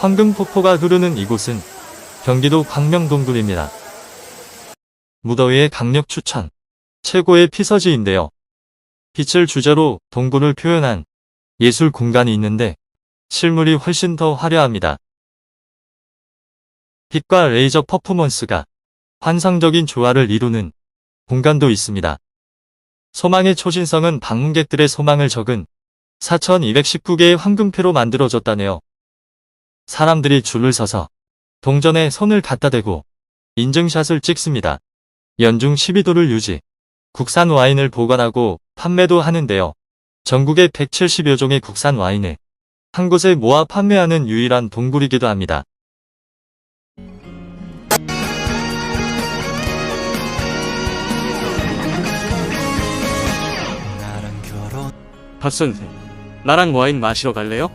황금폭포가 흐르는 이곳은 경기도 광명동굴입니다. 무더위의 강력 추천. 최고의 피서지인데요. 빛을 주제로 동굴을 표현한 예술 공간이 있는데 실물이 훨씬 더 화려합니다. 빛과 레이저 퍼포먼스가 환상적인 조화를 이루는 공간도 있습니다. 소망의 초신성은 방문객들의 소망을 적은 4219개의 황금패로 만들어졌다네요. 사람들이 줄을 서서 동전에 손을 갖다 대고 인증샷을 찍습니다. 연중 12도를 유지, 국산 와인을 보관하고 판매도 하는데요. 전국에 170여 종의 국산 와인을 한 곳에 모아 판매하는 유일한 동굴이기도 합니다. 박 선생, 나랑 와인 마시러 갈래요?